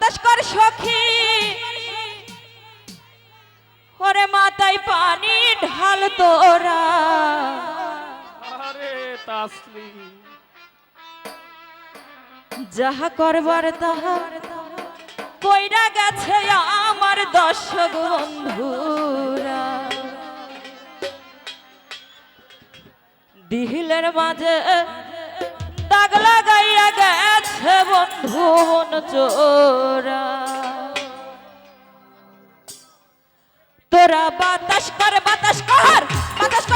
বাতাস কর সখী। ওরে মাথায় পানি ঢাল তোরা। যাহা করবার তাহা। কইরা গেছে আমার দর্শক বন্ধুরা। দিহিলের মাঝে দাগ লাগাইয়া গেছে বন্ধু মন চোরা তোরা বাতাস কর বাতাস কর বাতাস কর।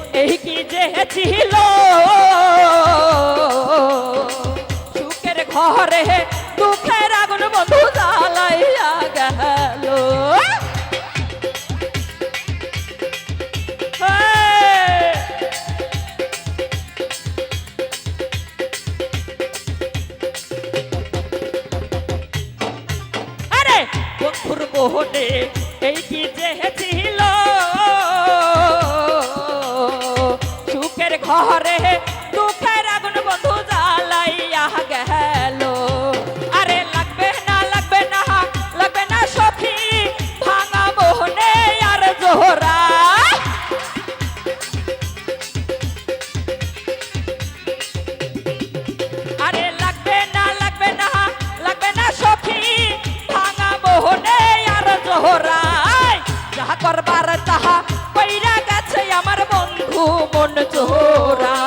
এই কি যে ছিল। সুখের ঘরে দুঃখের আগুন বন্ধু জ্বালাইয়া গেল। আরে বন্ধুর মোহনে এই কি যে ছিল? সুখের বন্ধু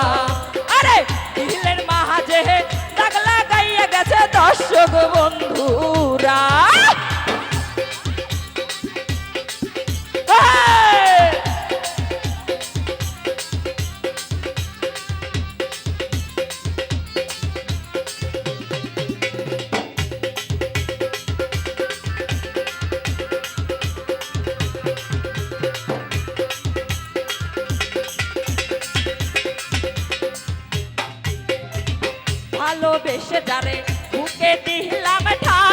ভালোবেসে যারে বুকে দিলাম ঠাই।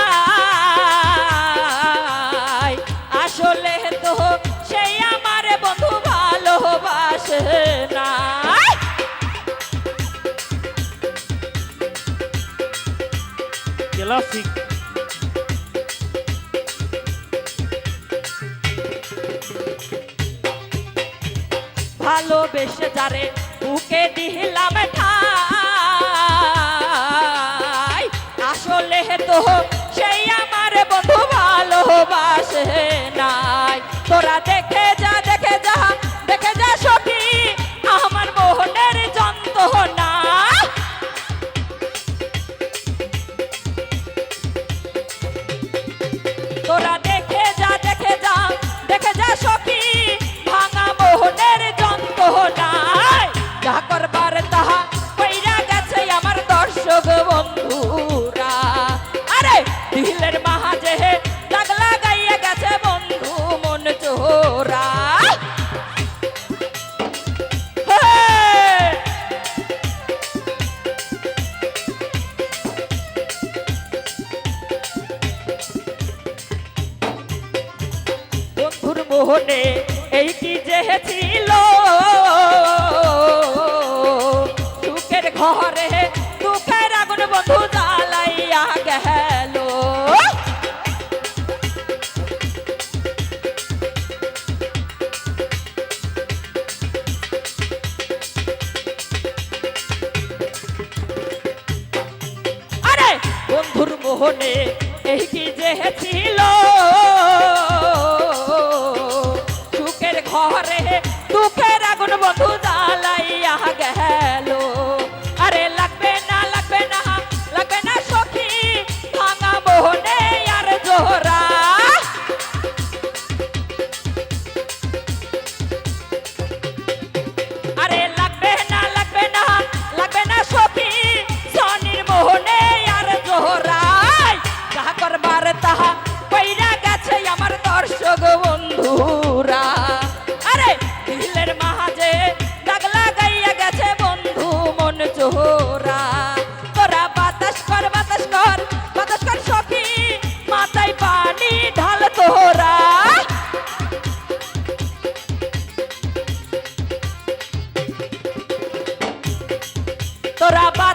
আসলে তো সেই আমার বন্ধু ভালোবাসে না। ক্লাসিক। ভালোবেসে যারে বুকে দিলাম আসলে তো দিলের মাহাজে দাগ লাগাইয়া গেছে বন্ধু মন চোরা! বন্ধুর মোহনে এই কি যে ঘরে মোহনে এই কি যে ছিল? সুখের ঘরে দুঃখের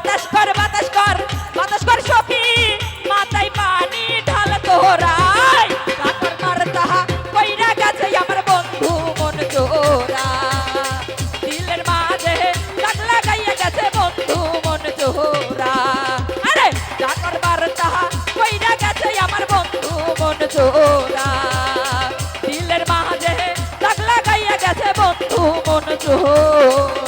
বাতাস কর বাতাস কর বাতাস কর সফি মাথায় পানি ঢাল তোরাই কাতর কর তাহা কইরা গেছে আমার বন্ধু মন চোরা দিলের মাঝে দাগ লাগাইয়া গেছে বন্ধু মন চোরা আরে কাতর কর তাহা কইরা গেছে আমার বন্ধু মন জোরা দিলের মাঝে দাগ লাগাইয়া গেছে বন্ধু মন চোরা